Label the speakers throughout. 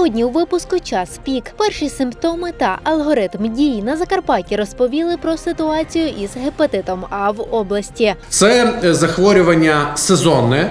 Speaker 1: Сьогодні у випуску час пік. Перші симптоми та алгоритм дій на Закарпатті розповіли про ситуацію із гепатитом А в області.
Speaker 2: Це е, захворювання сезонне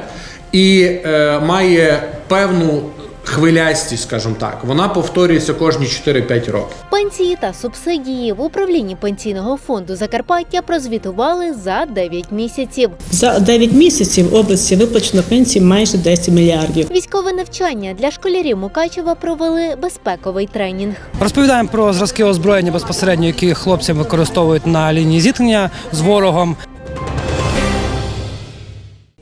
Speaker 2: і е, має певну хвилястість, скажімо так. Вона повторюється кожні 4-5 років.
Speaker 1: Пенсії та субсидії в управлінні пенсійного фонду Закарпаття прозвітували за 9 місяців.
Speaker 3: За 9 місяців в області виплачено пенсій майже 10 мільярдів.
Speaker 1: Військове навчання для школярів Мукачева провели безпековий тренінг.
Speaker 4: Розповідаємо про зразки озброєння безпосередньо, які хлопці використовують на лінії зіткнення з ворогом.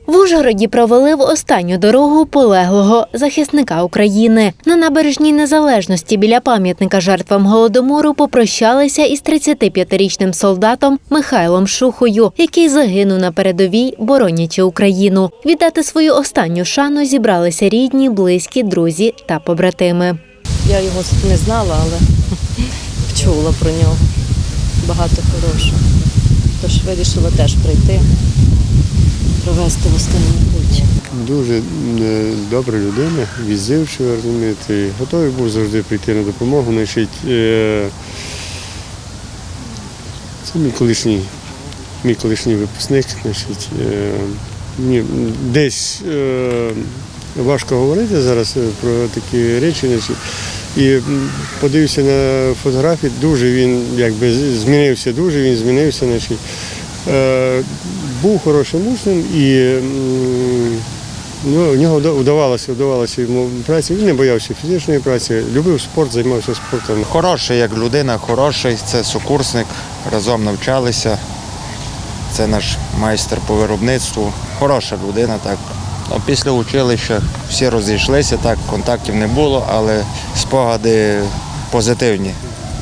Speaker 1: В Ужгороді провели в останню дорогу полеглого захисника України. На набережній незалежності біля пам'ятника жертвам голодомору попрощалися із 35-річним солдатом Михайлом Шухою, який загинув на передовій, боронячи Україну. Віддати свою останню шану зібралися рідні, близькі, друзі та побратими.
Speaker 5: Я його не знала, але чула про нього. Багато хорошого. Тож вирішила теж прийти, провести в останній путь.
Speaker 6: Дуже е, добра людина, відзивчива, розумієте, готовий був завжди прийти на допомогу. Значить, е, це мій колишній, мій колишній випускник. Значить, е, десь важко говорити зараз про такі речі. І подивився на фотографії, дуже він якби змінився, дуже він змінився. Значить, був хорошим учнем і ну, в нього вда- вдавалося, вдавалося йому праця. Він не боявся фізичної праці, любив спорт, займався спортом.
Speaker 7: Хороший як людина, хороший, це сукурсник, разом навчалися. Це наш майстер по виробництву. Хороша людина, так. Ну, після училища всі розійшлися, так, контактів не було, але спогади позитивні.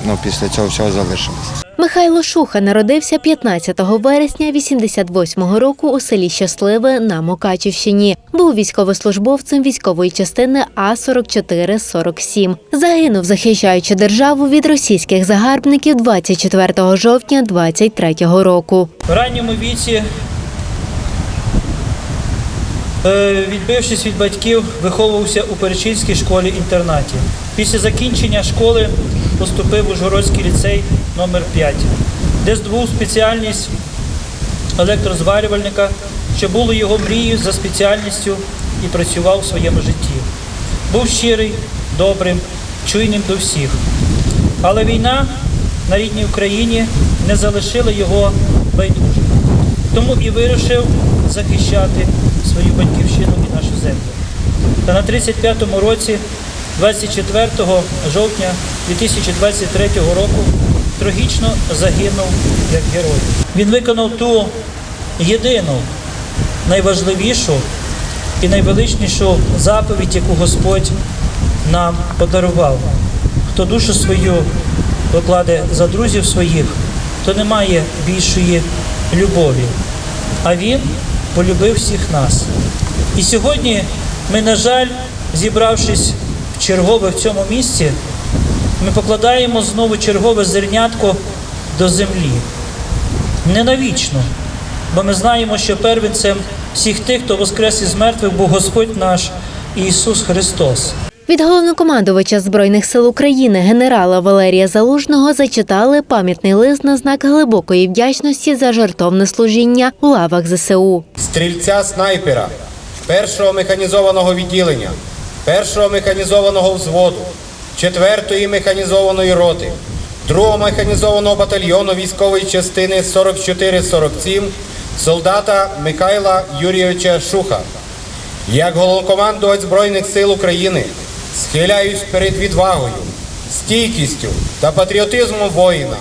Speaker 7: Ну, після цього всього залишилися.
Speaker 1: Михайло Шуха народився 15 вересня 88-го року у селі Щасливе на Мукачівщині. Був військовослужбовцем військової частини А-44-47. Загинув, захищаючи державу від російських загарбників 24 жовтня 23-го року.
Speaker 8: В ранньому віці, відбившись від батьків, виховувався у Перечинській школі-інтернаті. Після закінчення школи поступив у Ужгородський ліцей номер 5 де здобув спеціальність електрозварювальника, що було його мрією за спеціальністю і працював у своєму житті. Був щирий, добрим, чуйним до всіх. Але війна на рідній Україні не залишила його байдужим. Тому і вирішив захищати свою батьківщину і нашу землю. Та на 35-му році, 24 жовтня 2023 року, трагічно загинув як герой. Він виконав ту єдину, найважливішу і найвеличнішу заповідь, яку Господь нам подарував. Хто душу свою покладе за друзів своїх, то немає більшої любові. А він полюбив всіх нас. І сьогодні ми, на жаль, зібравшись в чергове в цьому місці, ми покладаємо знову чергове зернятко до землі. Не навічно, бо ми знаємо, що первенцем всіх тих, хто воскрес із мертвих, був Господь наш Ісус Христос.
Speaker 1: Від головнокомандувача збройних сил України генерала Валерія Залужного зачитали пам'ятний лист на знак глибокої вдячності за жертовне служіння у лавах ЗСУ.
Speaker 9: стрільця снайпера, першого механізованого відділення, першого механізованого взводу, четвертої механізованої роти, другого механізованого батальйону військової частини 4447 солдата Михайла Юрійовича Шуха. Як головнокомандувач Збройних сил України схиляюсь перед відвагою, стійкістю та патріотизмом воїна,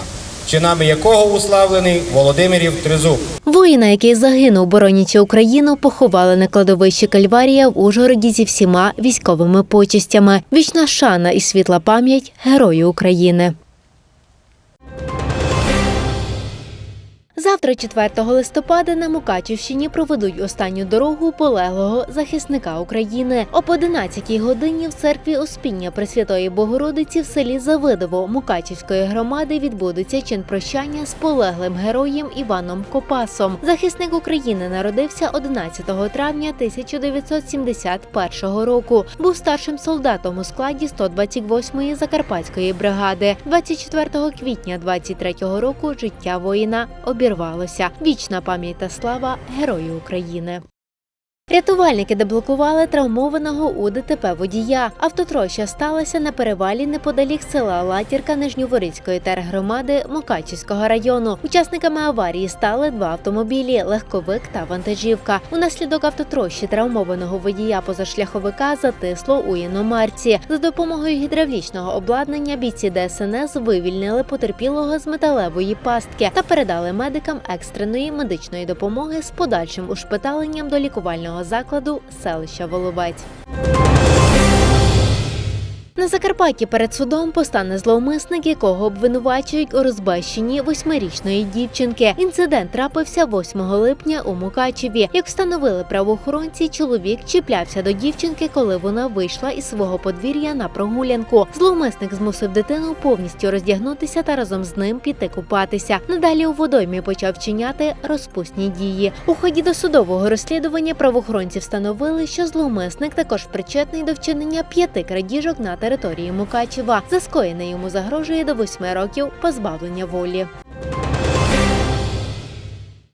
Speaker 9: чинами якого уславлений Володимирів Тризуб.
Speaker 1: Воїна, який загинув, боронячи Україну, поховали на кладовищі Кальварія в Ужгороді зі всіма військовими почестями. Вічна шана і світла пам'ять герою України. Завтра, 4 листопада, на Мукачівщині проведуть останню дорогу полеглого захисника України. Об 11 годині в церкві Успіння Пресвятої Богородиці в селі Завидово Мукачівської громади відбудеться чин прощання з полеглим героєм Іваном Копасом. Захисник України народився 11 травня 1971 року. Був старшим солдатом у складі 128-ї Закарпатської бригади. 24 квітня 23-го року життя воїна обірвалося. Вічна пам'ять та слава Герою України. Рятувальники деблокували травмованого у ДТП водія. Автотроща сталася на перевалі неподалік села Латірка Нижньоворицької тергромади Мукачівського району. Учасниками аварії стали два автомобілі легковик та вантажівка. Унаслідок автотрощі травмованого водія позашляховика затисло у іномарці. За допомогою гідравлічного обладнання бійці ДСНС вивільнили потерпілого з металевої пастки та передали медикам екстреної медичної допомоги з подальшим ушпиталенням до лікувального закладу селища Воловець. На Закарпатті перед судом постане зловмисник, якого обвинувачують у розбещенні восьмирічної дівчинки. Інцидент трапився 8 липня у Мукачеві. Як встановили правоохоронці, чоловік чіплявся до дівчинки, коли вона вийшла із свого подвір'я на прогулянку. Зловмисник змусив дитину повністю роздягнутися та разом з ним піти купатися. Надалі у водоймі почав вчиняти розпусні дії. У ході досудового розслідування правоохоронці встановили, що зловмисник також причетний до вчинення п'яти крадіжок на території Мукачева. За скоєне йому загрожує до восьми років позбавлення волі.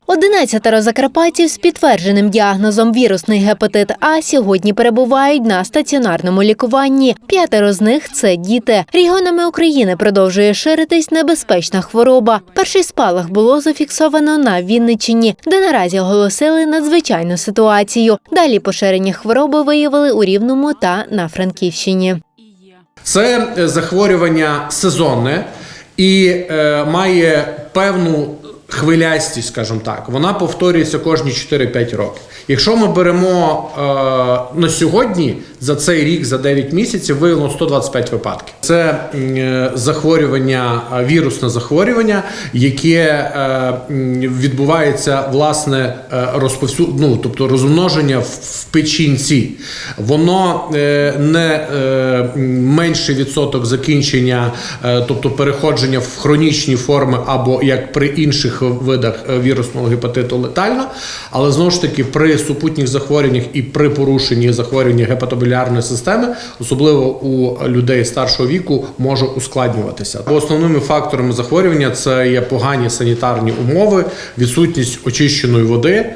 Speaker 1: Одинадцятеро закарпатців з підтвердженим діагнозом вірусний гепатит А сьогодні перебувають на стаціонарному лікуванні. П'ятеро з них це діти. Регіонами України продовжує ширитись небезпечна хвороба. Перший спалах було зафіксовано на Вінниччині, де наразі оголосили надзвичайну ситуацію. Далі поширення хвороби виявили у Рівному та на Франківщині.
Speaker 2: Це е, захворювання сезонне і е, має певну хвилястість, скажімо так. Вона повторюється кожні 4-5 років. Якщо ми беремо е, на сьогодні за цей рік, за 9 місяців, виявлено 125 випадків. Це е, захворювання, е, вірусне захворювання, яке е, відбувається власне е, розповсю... ну, тобто розмноження в, в печінці. Воно е, не е, менший відсоток закінчення, е, тобто переходження в хронічні форми або як при інших видах е, вірусного гепатиту летально, але знову ж таки при супутніх захворюваннях і при порушенні захворювання гепатобілярної системи, особливо у людей старшого віку, може ускладнюватися. Бо основними факторами захворювання це є погані санітарні умови, відсутність очищеної води,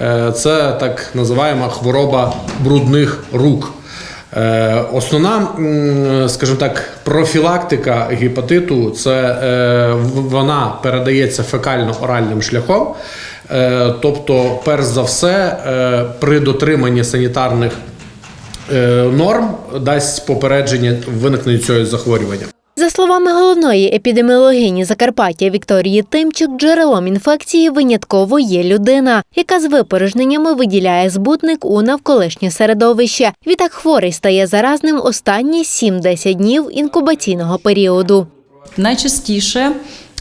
Speaker 2: е, це так називаємо хвороба брудних рук. Е, Основна, скажімо так, профілактика гепатиту це е, вона передається фекально-оральним шляхом. Е, Тобто, перш за все, при дотриманні санітарних норм дасть попередження виникнення цього захворювання.
Speaker 1: За словами головної епідеміологині Закарпаття Вікторії Тимчук, джерелом інфекції винятково є людина, яка з випорожненнями виділяє збутник у навколишнє середовище. Відтак хворий стає заразним останні 7-10 днів інкубаційного періоду.
Speaker 10: Найчастіше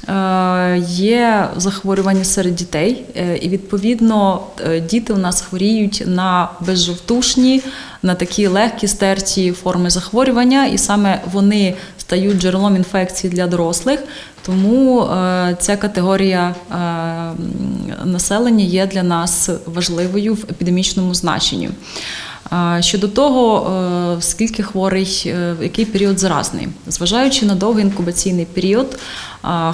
Speaker 10: е, є захворювання серед дітей, е, і відповідно е, діти у нас хворіють на безжовтушні, на такі легкі стерті форми захворювання, і саме вони стають джерелом інфекції для дорослих. Тому е, ця категорія е, населення є для нас важливою в епідемічному значенні. Щодо того, е, скільки хворий, е, в який період заразний, зважаючи на довгий інкубаційний період,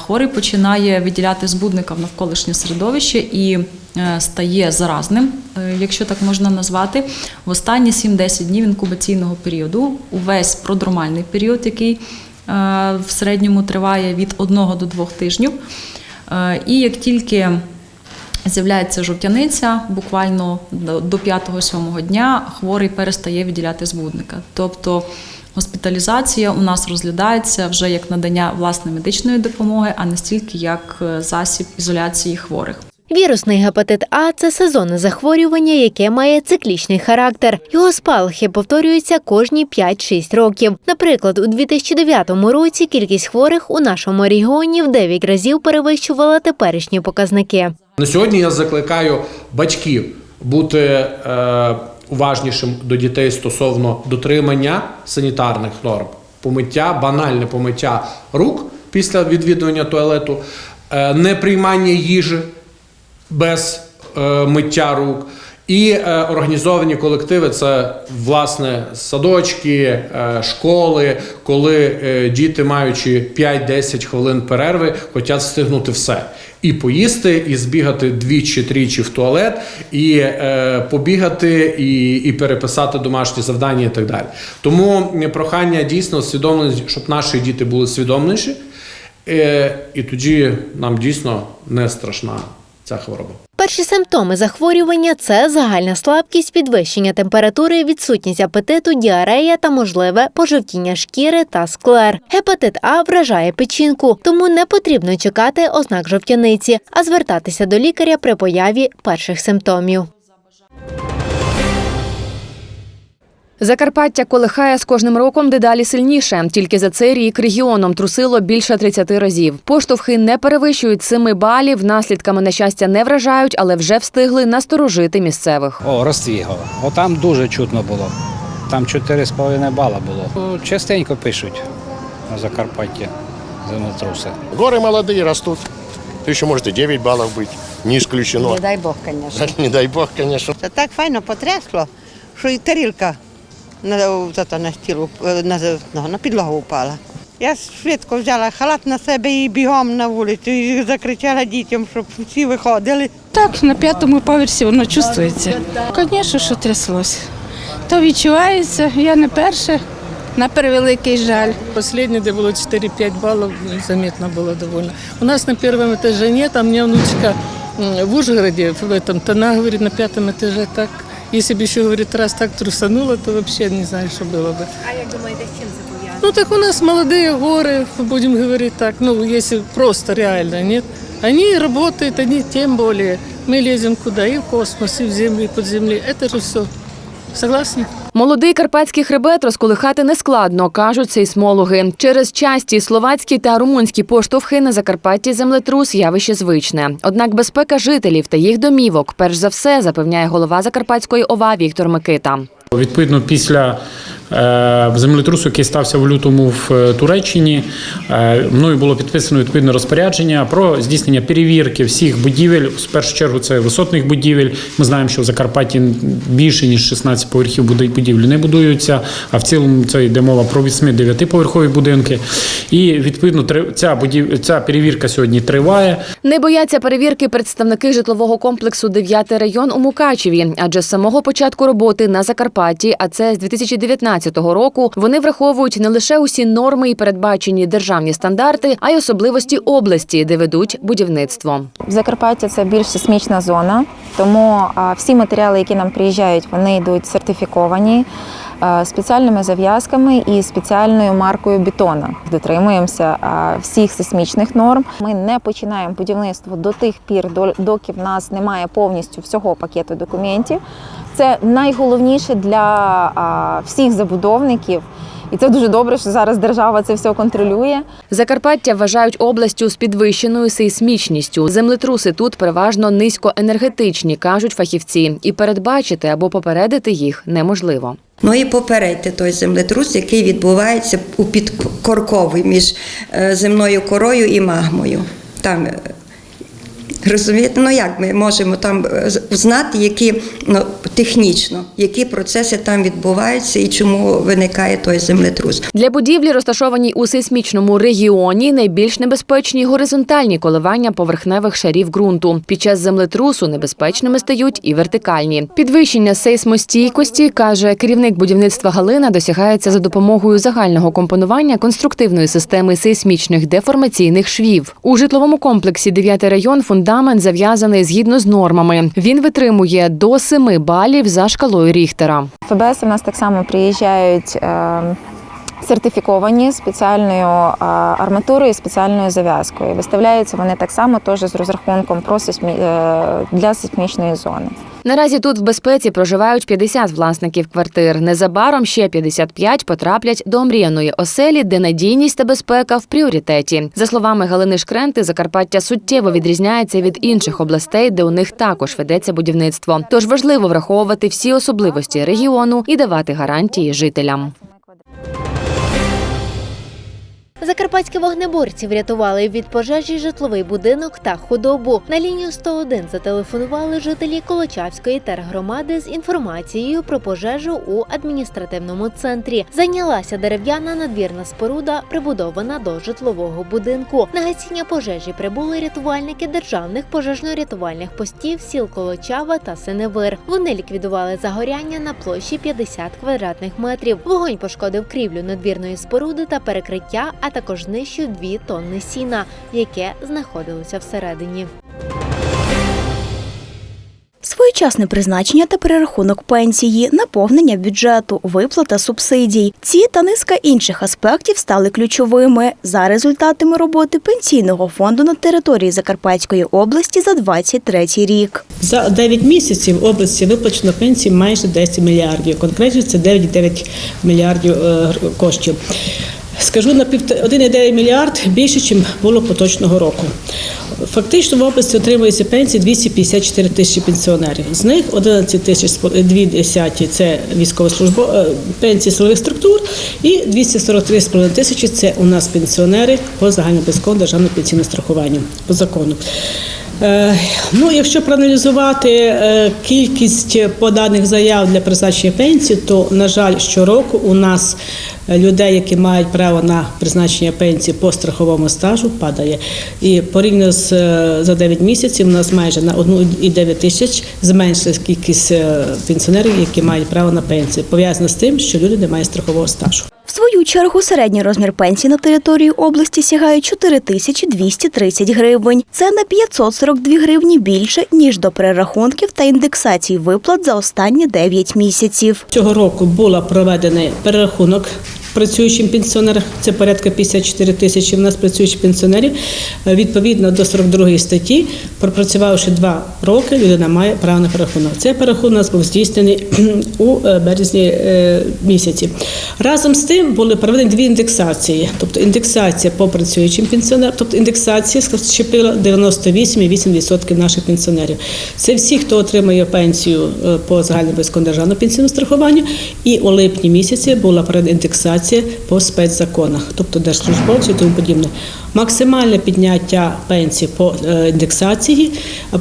Speaker 10: хворий починає виділяти збудника в навколишнє середовище і е, стає заразним, е, якщо так можна назвати, в останні 7-10 днів інкубаційного періоду, увесь продромальний період, який е, в середньому триває від 1 до 2 тижнів. Е, І як тільки З'являється жовтяниця, буквально до до 5-7 дня хворий перестає виділяти збудника. Тобто госпіталізація у нас розглядається вже як надання власної медичної допомоги, а не стільки як е, засіб ізоляції хворих.
Speaker 1: Вірусний гепатит А це сезонне захворювання, яке має циклічний характер. Його спалахи повторюються кожні 5-6 років. Наприклад, у 2009 році кількість хворих у нашому регіоні в 9 разів перевищувала теперішні показники.
Speaker 2: На сьогодні я закликаю батьків бути е, уважнішим до дітей стосовно дотримання санітарних норм, помиття, банальне помиття рук після відвідування туалету, е, неприймання їжі без е, миття рук. І е, організовані колективи це власне садочки, е, школи, коли е, діти, маючи 5-10 хвилин перерви, хочуть встигнути все. І поїсти, і збігати двічі-тричі в туалет, і е, побігати, і, і переписати домашні завдання і так далі. Тому прохання дійсно свідомлені, щоб наші діти були свідомніші, е, і тоді нам дійсно не страшна ця хвороба.
Speaker 1: Перші симптоми захворювання це загальна слабкість, підвищення температури, відсутність апетиту, діарея та можливе пожовтіння шкіри та склер. Гепатит А вражає печінку, тому не потрібно чекати ознак жовтяниці, а звертатися до лікаря при появі перших симптомів.
Speaker 11: Закарпаття колихає з кожним роком дедалі сильніше. Тільки за цей рік регіоном трусило більше 30 разів. Поштовхи не перевищують 7 балів, наслідками нещастя не вражають, але вже встигли насторожити місцевих.
Speaker 4: О, Роствігова. О, там дуже чутно було. Там 4,5 бала було. О, Частенько пишуть на Закарпатті землетруси.
Speaker 12: Горы молодые растут. То еще может и 9 баллов быть. Не исключено.
Speaker 13: Не дай Бог, звісно.
Speaker 12: Не дай бог, конечно.
Speaker 13: Це так файно потрясло, що і тарілка на, на стіл, на, на підлогу впала. Я швидко взяла халат на себе і бігом на вулицю і закричала дітям, щоб всі виходили.
Speaker 3: Так, на п'ятому поверсі воно чувствується. Звісно, що тряслось. То відчувається, я не перше, на превеликий жаль. Останнє, де було 4-5 балів, заметно було довольно. У нас на першому етажі нет, а мені внучка в Ужгороде, в этом, то она говорит, на пятом этаже так, если бы еще, говорит, раз так трусануло, то вообще не знаю, что было бы.
Speaker 1: А як думаєте, з чим це пов'язано?
Speaker 3: Ну так у нас молодые горы, будем говорить так, ну если просто реально, нет. Они работают, они тем более. Мы лезем куда, и в космос, и в землю, и под землей. Это же все. Согласны?
Speaker 11: Молодий карпатський хребет розколихати нескладно, кажуть сейсмологи. Через часті словацькі та румунські поштовхи на Закарпатті землетрус явище звичне. Однак безпека жителів та їх домівок, перш за все, запевняє голова Закарпатської ОВА Віктор Микита.
Speaker 14: Відповідно, після е, землетрусу, який стався в лютому в е, Туреччині, е, мною було підписано відповідне розпорядження про здійснення перевірки всіх будівель. В першу чергу це висотних будівель. Ми знаємо, що в Закарпатті більше ніж 16 поверхів будівлі не будуються, а в цілому це йде мова про 8-9 поверхові будинки. І відповідно ця будів... ця перевірка сьогодні триває.
Speaker 11: Не бояться перевірки представники житлового комплексу «9 район у Мукачеві, адже з самого початку роботи на Закарпатті, а це з 2019 року, вони враховують не лише усі норми і передбачені державні стандарти, а й особливості області, де ведуть будівництво.
Speaker 15: Закарпаття це більш сейсмічна зона, тому всі матеріали, які нам приїжджають, вони йдуть сертифіковані спеціальними зав'язками і спеціальною маркою бетона. Дотримуємося всіх сейсмічних норм. Ми не починаємо будівництво до тих пір, до- доки в нас немає повністю всього пакету документів. Це найголовніше для всіх забудовників. І це дуже добре, що зараз держава це все контролює.
Speaker 11: Закарпаття вважають областю з підвищеною сейсмічністю. Землетруси тут переважно низькоенергетичні, кажуть фахівці, і передбачити або попередити їх неможливо.
Speaker 16: Ну і попередьте той землетрус, який відбувається у підкорковій між е, земною корою і магмою. Там е, розумієте, ну як ми можемо там е, знати, які ну, технічно, які процеси там відбуваються і чому виникає той землетрус.
Speaker 11: Для будівлі, розташованій у сейсмічному регіоні, найбільш небезпечні горизонтальні коливання поверхневих шарів ґрунту. Під час землетрусу небезпечними стають і вертикальні. Підвищення сейсмостійкості, каже керівник будівництва Галина, досягається за допомогою загального компонування конструктивної системи сейсмічних деформаційних швів. У житловому комплексі 9 район фундамент зав'язаний згідно з нормами. Він витримує до 7 балів за шкалою Ріхтера.
Speaker 15: ФБС у нас так само приїжджають е, Сертифіковані спеціальною арматурою, і спеціальною зав'язкою. Виставляються вони так само теж з розрахунком про сейсмі... е, для сейсмічної зони.
Speaker 11: Наразі тут в безпеці проживають 50 власників квартир. Незабаром ще 55 потраплять до омріяної оселі, де надійність та безпека в пріоритеті. За словами Галини Шкренти, Закарпаття суттєво відрізняється від інших областей, де у них також ведеться будівництво. Тож важливо враховувати всі особливості регіону і давати гарантії жителям.
Speaker 1: Закарпатські вогнеборці врятували від пожежі житловий будинок та худобу. На лінію 101 зателефонували жителі Колочавської тергромади з інформацією про пожежу у адміністративному центрі. Зайнялася дерев'яна надвірна споруда, прибудована до житлового будинку. На гасіння пожежі прибули рятувальники державних пожежно-рятувальних постів сіл Колочава та Синевир. Вони ліквідували загоряння на площі 50 квадратних метрів. Вогонь пошкодив крівлю надвірної споруди та перекриття, а також знищив 2 тонни сіна, яке знаходилося всередині.
Speaker 17: Своєчасне призначення та перерахунок пенсії, наповнення бюджету, виплата субсидій. Ці та низка інших аспектів стали ключовими за результатами роботи пенсійного фонду на території Закарпатської області за 23 рік.
Speaker 18: За 9 місяців в області виплачено пенсії майже 10 мільярдів. Конкретно це 9,9 мільярдів е, коштів. Скажу на півт- 1,9 мільярд більше, ніж було поточного року. Фактично в області отримується пенсії 254 тисячі пенсіонерів. З них 11 тисяч 2 – це військовослужбо е, пенсії силових структур, і 243,5 тисячі це у нас пенсіонери по загальнообов'язковому державному пенсійному страхуванню по закону. Е, Ну, якщо проаналізувати е, кількість поданих заяв для призначення пенсії, то на жаль, щороку у нас е, людей, які мають право на призначення пенсії по страховому стажу, падає. І порівняно з за 9 місяців у нас майже на 1,9 тисяч зменшилась кількість пенсіонерів, які мають право на пенсію. Пов'язано з тим, що люди не мають страхового стажу.
Speaker 17: В свою чергу середній розмір пенсії на території області сягає 4 тисячі 230 гривень. Це на 542 гривні більше, ніж до перерахунків та індексації виплат за останні 9 місяців.
Speaker 18: Цього року була проведений перерахунок працюючим пенсіонерам. Це порядка 54 тисячі в нас працюючих пенсіонерів. Е, Відповідно до 42 статті, пропрацювавши два роки, людина має право на перерахунок. Цей перерахунок у нас був здійснений у е, березні е, місяці. Разом з тим були проведені дві індексації, тобто індексація по працюючим пенсіонерам, тобто індексація щепила 98,8% наших пенсіонерів. Це всі, хто отримує пенсію по загальнообов'язковому державному пенсійному страхуванню. І у липні місяці була проведена індексація по спецзаконах, тобто держслужбовці і тому подібне. Максимальне підняття пенсії по е, індексації,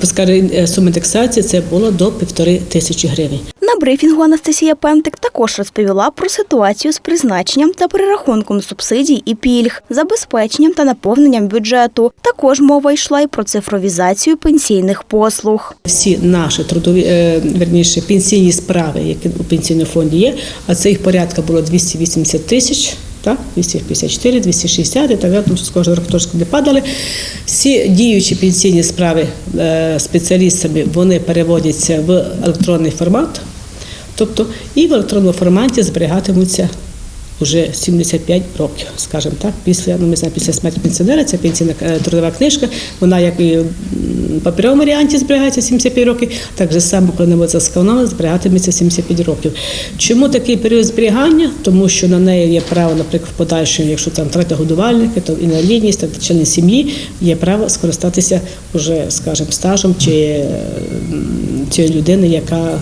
Speaker 18: скажімо, е, сума індексації це було до півтори тисячі гривень.
Speaker 17: Брифінгу Анастасія Пентик також розповіла про ситуацію з призначенням та перерахунком субсидій і пільг, забезпеченням та наповненням бюджету. Також мова йшла й про цифровізацію пенсійних послуг.
Speaker 18: Всі наші трудові е, верніше пенсійні справи, які у пенсійному фонді є, а це їх порядка було 280 тисяч. Так, 254, 260 і так далі, тому що з кожного трошки не падали. Всі діючі пенсійні справи е, спеціалістами вони переводяться в електронний формат, тобто і в електронному форматі зберігатимуться вже 75 років, скажімо так, після ну, ми знаємо, після смерті пенсіонера, це пенсійна е, трудова книжка, вона як і в паперовому варіанті зберігається 75 років, так же само, коли не буде засканована, зберігатиметься 75 років. Чому такий період зберігання? Тому що на неї є право, наприклад, в подальшому, якщо там втрата годувальника, то інвалідність, так члени сім'ї, є право скористатися уже, скажімо, стажем чи е, цієї людини, яка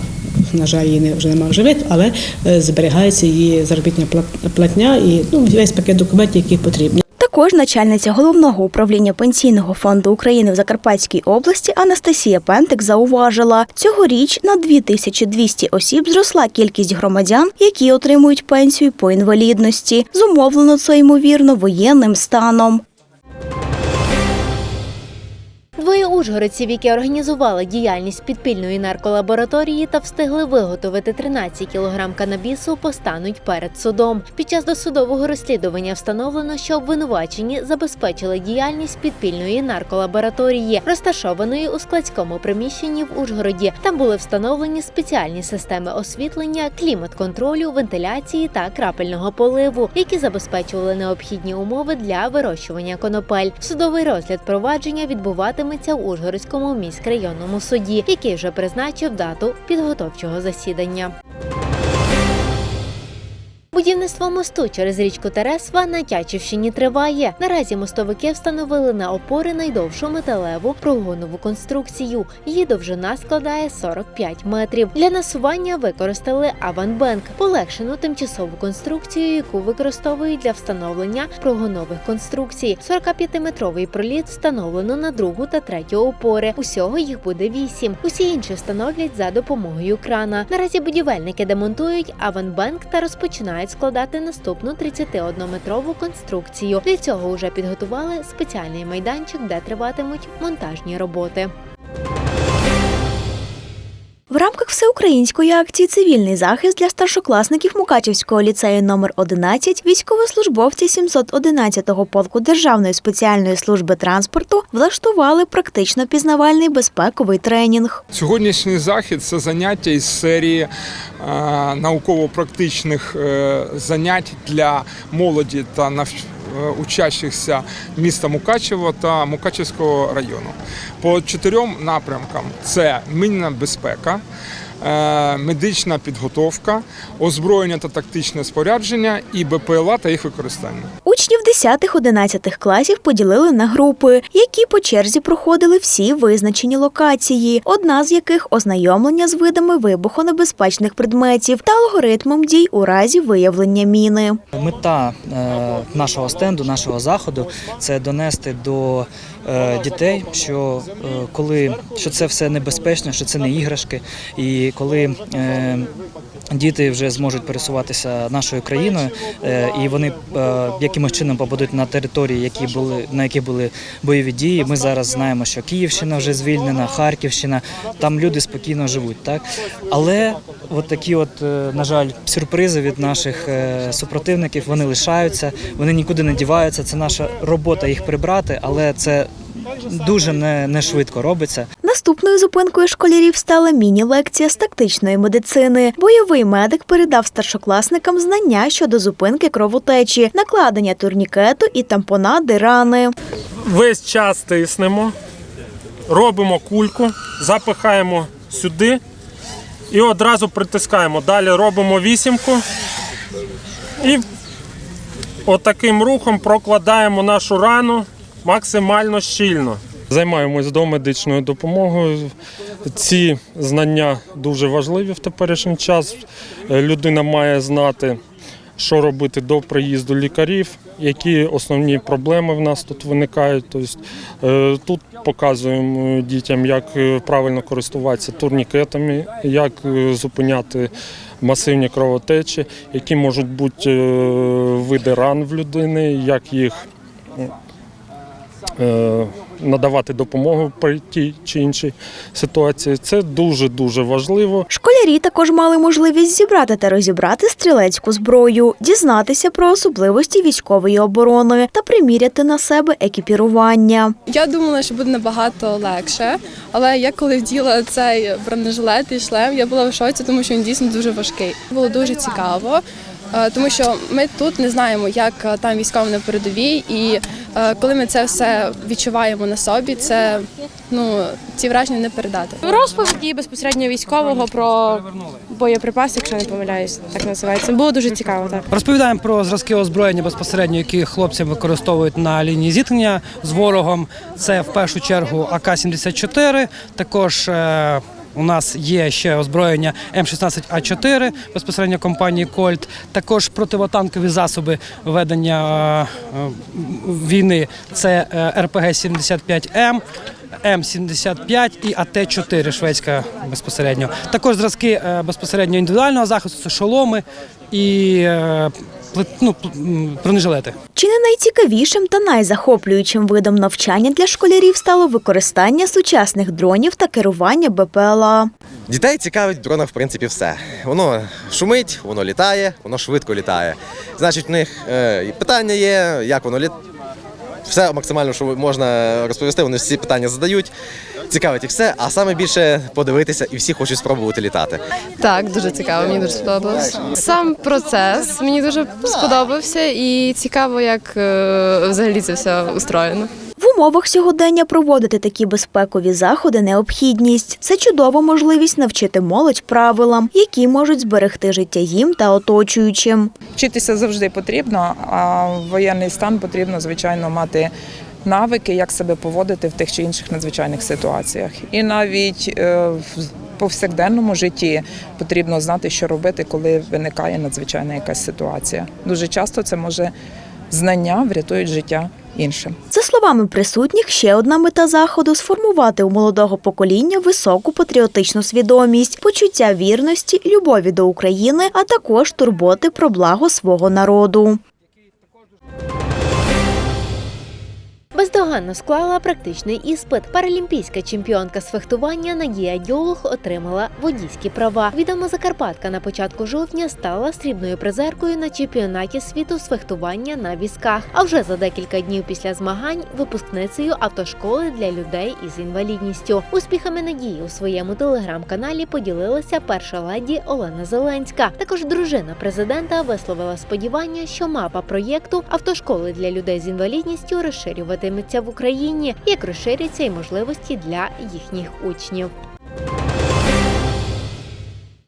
Speaker 18: на жаль, її вже немає в живих, але е, зберігається її заробітна плат- платня і ну, весь пакет документів, які потрібні.
Speaker 17: Також начальниця головного управління пенсійного фонду України в Закарпатській області Анастасія Пентик зауважила, цьогоріч на 2200 осіб зросла кількість громадян, які отримують пенсію по інвалідності. Зумовлено це ймовірно воєнним станом.
Speaker 1: Двоє ужгородців, які організували діяльність підпільної нарколабораторії та встигли виготовити 13 кілограм канабісу, постануть перед судом. Під час досудового розслідування встановлено, що обвинувачені забезпечили діяльність підпільної нарколабораторії, розташованої у складському приміщенні в Ужгороді. Там були встановлені спеціальні системи освітлення, клімат-контролю, вентиляції та крапельного поливу, які забезпечували необхідні умови для вирощування конопель. Судовий розгляд провадження відбуватиметься в Ужгородському міськрайонному суді, який вже призначив дату підготовчого засідання. Будівництво мосту через річку Тересва на Тячівщині триває. Наразі мостовики встановили на опори найдовшу металеву прогонову конструкцію. Її довжина складає 45 метрів. Для насування використали аванбенк, полегшену тимчасову конструкцію, яку використовують для встановлення прогонових конструкцій. 45-метровий проліт встановлено на другу та третю опори. Усього їх буде вісім. Усі інші встановлять за допомогою крана. Наразі будівельники демонтують аванбенк та розпочинають складати наступну 31-метрову конструкцію. Для цього вже підготували спеціальний майданчик, де триватимуть монтажні роботи.
Speaker 17: В рамках всеукраїнської акції Цивільний захист для старшокласників Мукачівського ліцею номер 11 військовослужбовці 711-го полку Державної спеціальної служби транспорту влаштували практично пізнавальний безпековий тренінг.
Speaker 19: Сьогоднішній захід це заняття із серії е, науково-практичних е, занять для молоді та нав- е, учащихся міста Мукачево та Мукачевського району. По чотирьом напрямкам: це мінна безпека. Е, Медична підготовка, озброєння та тактичне спорядження і БПЛА та їх використання.
Speaker 17: Учнів 10-11 класів поділили на групи, які по черзі проходили всі визначені локації, одна з яких ознайомлення з видами вибухонебезпечних предметів та алгоритмом дій у разі виявлення міни.
Speaker 20: Мета е, нашого стенду, нашого заходу це донести до дітей, що е, коли що це все небезпечно, що це не іграшки, і коли е, діти вже зможуть пересуватися нашою країною, е, і вони е, якимось чином попадуть на території, які були на які були бойові дії. Ми зараз знаємо, що Київщина вже звільнена, Харківщина, там люди спокійно живуть, так але от такі, от е, на жаль, сюрпризи від наших супротивників вони лишаються, вони нікуди не діваються. Це наша робота їх прибрати, але це дуже не, не швидко робиться.
Speaker 17: Наступною зупинкою школярів стала міні-лекція з тактичної медицини. Бойовий медик передав старшокласникам знання щодо зупинки кровотечі, накладення турнікету і тампонади рани.
Speaker 21: весь час тиснемо, робимо кульку, запихаємо сюди і одразу притискаємо. Далі робимо вісімку і отаким рухом прокладаємо нашу рану максимально щільно. Займаємось домедичною допомогою. Ці знання дуже важливі в теперішній час. Е, Людина має знати, що робити до приїзду лікарів, які основні проблеми в нас тут виникають. Тобто, е, тут показуємо дітям, як е, правильно користуватися турнікетами, як зупиняти масивні кровотечі, які можуть бути види ран в людини, як їх надавати допомогу при тій чи іншій ситуації. Це дуже дуже важливо.
Speaker 17: Школярі також мали можливість зібрати та розібрати стрілецьку зброю, дізнатися про особливості військової оборони та приміряти на себе екіпірування.
Speaker 22: Я думала, що буде набагато легше, але я коли вділа цей бронежилет і шлем, я була в шоці, тому що він дійсно дуже важкий. Було дуже цікаво, е, тому що ми тут не знаємо, як е, там військові на передовій, і е, коли ми це все відчуваємо на собі, це ну ці враження не передати.
Speaker 23: Розповіді безпосередньо військового про боєприпаси, якщо не помиляюсь, так називається. Було дуже цікаво. Так
Speaker 24: Розповідаємо про зразки озброєння безпосередньо, які хлопці використовують на лінії зіткнення з ворогом. Це в першу чергу АК-74. Також е, у нас є ще озброєння М16А4 безпосередньо компанії Кольт. Також противотанкові засоби ведення е, е, війни. Це е, РПГ-75М. М75 і АТ-4 шведська безпосередньо. Також зразки е, безпосередньо індивідуального захисту, це шоломи і е, ну, бронежилети.
Speaker 17: Чи не найцікавішим та найзахоплюючим видом навчання для школярів стало використання сучасних дронів та керування БПЛА?
Speaker 25: Дітей цікавить в дронах, в принципі, все. Воно шумить, воно літає, воно швидко літає. Значить, в них е, і питання є, як воно літає. Все максимально, що можна розповісти, вони всі питання задають. Цікавить їх все, а саме більше подивитися, і всі хочуть спробувати літати.
Speaker 26: Так, дуже цікаво, мені дуже сподобалось. Сам процес мені дуже сподобався, і цікаво, як е, взагалі це все устроєно.
Speaker 17: Умовах сьогодення проводити такі безпекові заходи необхідність. Це чудова можливість навчити молодь правилам, які можуть зберегти життя їм та оточуючим.
Speaker 27: Вчитися завжди потрібно, а в воєнний стан потрібно, звичайно, мати навики, як себе поводити в тих чи інших надзвичайних ситуаціях. І навіть е, в повсякденному житті потрібно знати, що робити, коли виникає надзвичайна якась ситуація. Дуже часто це може знання врятують життя іншим.
Speaker 17: За словами присутніх, ще одна мета заходу сформувати у молодого покоління високу патріотичну свідомість, почуття вірності, любові до України, а також турботи про благо свого народу.
Speaker 1: Бездоганно склала практичний іспит. Паралімпійська чемпіонка з фехтування Надія Дьолух отримала водійські права. Відома Закарпатка на початку жовтня стала срібною призеркою на чемпіонаті світу з фехтування на візках. А вже за декілька днів після змагань випускницею автошколи для людей із інвалідністю. Успіхами Надії у своєму телеграм-каналі поділилася перша леді Олена Зеленська. Також дружина президента висловила сподівання, що мапа проєкту автошколи для людей з інвалідністю залишатиметься в Україні, як розширяться і можливості для їхніх учнів.